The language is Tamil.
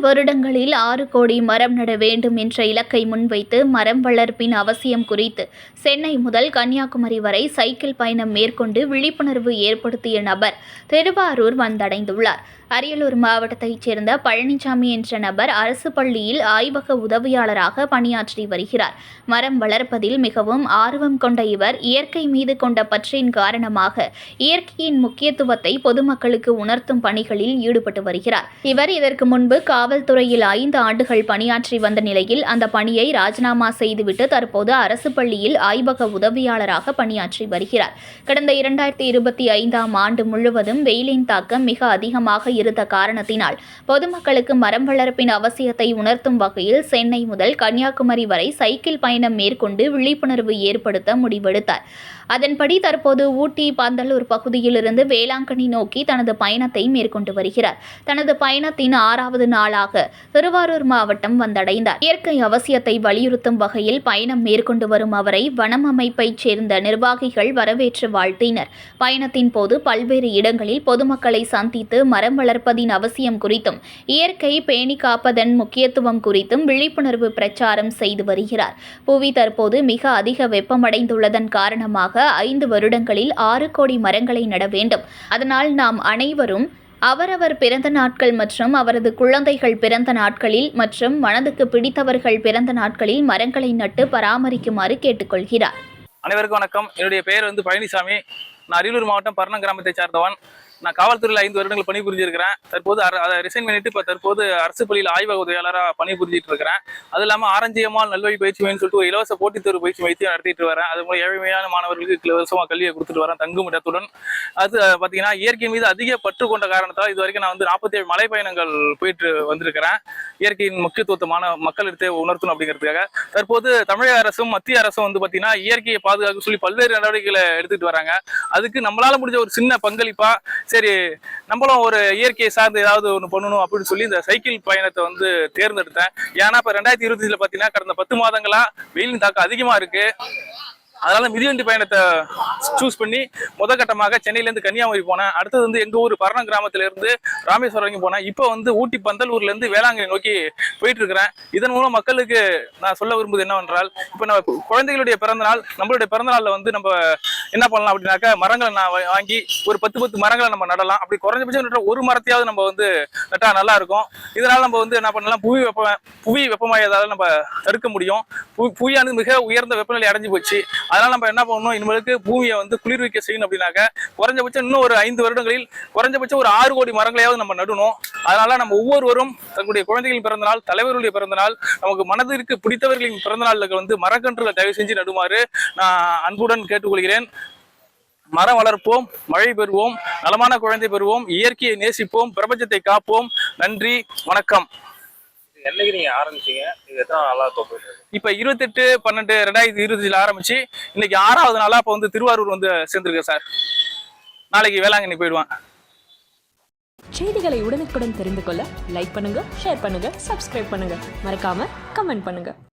வருடங்களில் ஆறு கோடி மரம் நட வேண்டும் என்ற இலக்கை முன்வைத்து மரம் வளர்ப்பின் அவசியம் குறித்து சென்னை முதல் கன்னியாகுமரி வரை சைக்கிள் பயணம் மேற்கொண்டு விழிப்புணர்வு ஏற்படுத்திய நபர் திருவாரூர் வந்தடைந்துள்ளார். அரியலூர் மாவட்டத்தைச் சேர்ந்த பழனிசாமி என்ற நபர் அரசு பள்ளியில் ஆய்வக உதவியாளராக பணியாற்றி வருகிறார். மரம் வளர்ப்பதில் மிகவும் ஆர்வம் கொண்ட இவர் இயற்கை மீது கொண்ட பற்றின் காரணமாக இயற்கையின் முக்கியத்துவத்தை பொதுமக்களுக்கு உணர்த்தும் பணிகளில் ஈடுபட்டு வருகிறார். இவர் இதற்கு முன்பு காவல்துறையில் ஐந்து ஆண்டுகள் பணியாற்றி வந்த நிலையில் அந்த பணியை ராஜினாமா செய்துவிட்டு தற்போது அரசு பள்ளியில் ஆய்வக உதவியாளராக பணியாற்றி வருகிறார். கடந்த இரண்டாயிரத்தி இருபத்தி ஐந்தாம் ஆண்டு முழுவதும் வெயிலின் தாக்கம் மிக அதிகமாக இருந்த காரணத்தினால் பொதுமக்களுக்கு மரம் வளர்ப்பின் அவசியத்தை உணர்த்தும் வகையில் சென்னை முதல் கன்னியாகுமரி வரை சைக்கிள் பயணம் மேற்கொண்டு விழிப்புணர்வு ஏற்படுத்த முடிவெடுத்தார். அதன்படி தற்போது ஊட்டி பந்தலூர் பகுதியிலிருந்து வேளாங்கண்ணி நோக்கி தனது பயணத்தை மேற்கொண்டு வருகிறார். தனது பயணத்தின் ஆறாவது நாளாக திருவாரூர் மாவட்டம் வந்தடைந்தார். இயற்கை அவசியத்தை வலியுறுத்தும் வகையில் பயணம் மேற்கொண்டு வரும் அவரை வனம் அமைப்பைச் சேர்ந்த நிர்வாகிகள் வரவேற்று வாழ்த்தினர். பயணத்தின் போது பல்வேறு இடங்களில் பொதுமக்களை சந்தித்து மரம் வளர்ப்பதின் அவசியம் குறித்தும் இயற்கை பேணி காப்பதன் முக்கியத்துவம் குறித்தும் விழிப்புணர்வு பிரச்சாரம் செய்து வருகிறார். புவி தற்போது மிக அதிக வெப்பமடைந்துள்ளதன் காரணமாக ஐந்து வருடங்களில் ஆறு கோடி மரங்களை நட வேண்டும். அதனால் நாம் அனைவரும் அவரவர் பிறந்த நாட்கள் மற்றும் அவரது குழந்தைகள் பிறந்த நாட்களில் மற்றும் மனதுக்கு பிடித்தவர்கள் பிறந்த நாட்களில் மரங்களை நட்டு பராமரிக்குமாறு கேட்டுக்கொள்கிறார். அனைவருக்கும் வணக்கம். என்னுடைய பெயர் வந்து பழனிசாமி. நான் அரியலூர் மாவட்டம் பரணம் கிராமத்தை சார்ந்தவன். நான் காவல்துறையில் ஐந்து வருடங்கள் பணிபுரிஞ்சிருக்கிறேன். தற்போது அதை ரிசைன் பண்ணிட்டு இப்போ தற்போது அரசு பள்ளியில் ஆய்வக உதவியாளராக பணிபுரிஞ்சிட்டு இருக்கிறேன். அது இல்லாமல் ஆரஞ்சியம்மாள் நல்வழி பயிற்சி மையம்னு சொல்லிட்டு ஒரு இலவச போட்டித் தேர்வு பயிற்சி மையத்தையும் நடத்திட்டு வரேன். அது மூலம் ஏழ்மையான மாணவர்களுக்கு இலவசமாக கல்வியை கொடுத்துட்டு வரேன் தங்குமிடத்துடன் அது பார்த்தீங்கன்னா இயற்கை மீது அதிக பற்று கொண்ட காரணத்தால் இது வரைக்கும் நான் வந்து நாற்பத்தி ஏழு மலை பயணங்கள் போயிட்டு வந்திருக்கிறேன். இயற்கையின் முக்கியத்துவமான மக்களிடத்தை உணர்த்தணும் அப்படிங்கிறதுக்காக. தற்போது தமிழக அரசும் மத்திய அரசும் வந்து பார்த்தீங்கன்னா இயற்கையை பாதுகாக்க சொல்லி பல்வேறு நடவடிக்கைகளை எடுத்துட்டு வராங்க. அதுக்கு நம்மளால முடிஞ்ச ஒரு சின்ன பங்களிப்பா சரி நம்மளும் ஒரு இயற்கையை சார்ந்து ஏதாவது ஒன்று பண்ணணும் அப்படின்னு சொல்லி இந்த சைக்கிள் பயணத்தை வந்து தேர்ந்தெடுத்தேன். ஏன்னா இப்போ ரெண்டாயிரத்தி இருபத்தஞ்சில் பார்த்தீங்கன்னா கடந்த பத்து மாதங்களா வெயிலின் தாக்கம் அதிகமாக இருக்கு. அதனால மிதிவண்டி பயணத்தை சூஸ் பண்ணி முத கட்டமாக சென்னையிலேருந்து கன்னியாகுமரி போனேன். அடுத்தது வந்து எங்கள் ஊர் பரணம் கிராமத்திலேருந்து ராமேஸ்வரம் வரைக்கும் போனேன். இப்போ வந்து ஊட்டி பந்தலூர்லேருந்து வேளாங்கண்ணி நோக்கி போயிட்டு இருக்கிறேன் இதன் மூலம் மக்களுக்கு நான் சொல்ல விரும்புவது என்னவென்றால் இப்போ நம்ம குழந்தைகளுடைய பிறந்தநாள் நம்மளுடைய பிறந்தநாளில் வந்து நம்ம என்ன பண்ணலாம் அப்படின்னாக்கா மரங்களை நான் வாங்கி ஒரு பத்து பத்து மரங்களை நம்ம நடலாம். அப்படி குறைஞ்சபட்சம் ஒரு மரத்தையாவது நம்ம வந்து நட்டா நல்லா இருக்கும் இதனால நம்ம வந்து என்ன பண்ணலாம் புவி வெப்ப புவி வெப்பமாயதால நம்ம தடுக்க முடியும். புவியானது மிக உயர்ந்த வெப்பநிலை அடைஞ்சு போச்சு. அதனால நம்ம என்ன பண்ணணும் இனிமேலுக்கு பூமியை வந்து குளிர்விக்க செய்யணும் அப்படின்னாக்க குறைஞ்சபட்சம் இன்னும் ஒரு ஐந்து வருடங்களில் குறைஞ்சபட்சம் ஒரு ஆறு கோடி மரங்களையாவது நம்ம நடணும். அதனால நம்ம ஒவ்வொருவரும் தங்களுடைய குழந்தைகளின் பிறந்த நாள் தலைவர்களுடைய பிறந்த நாள் நமக்கு மனதிற்கு பிடித்தவர்களின் பிறந்த நாளுக்கு வந்து மரக்கன்றுகளை தயவு செஞ்சு நடுமாறு நான் அன்புடன் கேட்டுக்கொள்கிறேன். மரம் வளர்ப்போம் மழை பெறுவோம் நலமான குழந்தை பெறுவோம் இயற்கையை நேசிப்போம் பிரபஞ்சத்தை காப்போம். நன்றி வணக்கம். என்னைக்கு நீங்க ஆரம்பிச்சீங்க? இது எத்தனை நாளா இப்ப இருபத்தெட்டு பன்னெண்டு ரெண்டாயிரத்தி இருபதுல ஆரம்பிச்சு இன்னைக்கு ஆறாவது நாளா இப்ப வந்து திருவாரூர் வந்து சேர்ந்திருக்கேன் சார். நாளைக்கு வேளாங்கண்ணி போயிடுவேன். செய்திகளை உடனுக்குடன் தெரிந்து கொள்ள லைக் பண்ணுங்க ஷேர் பண்ணுங்க சப்ஸ்கிரைப் பண்ணுங்க. மறக்காம கமெண்ட் பண்ணுங்க.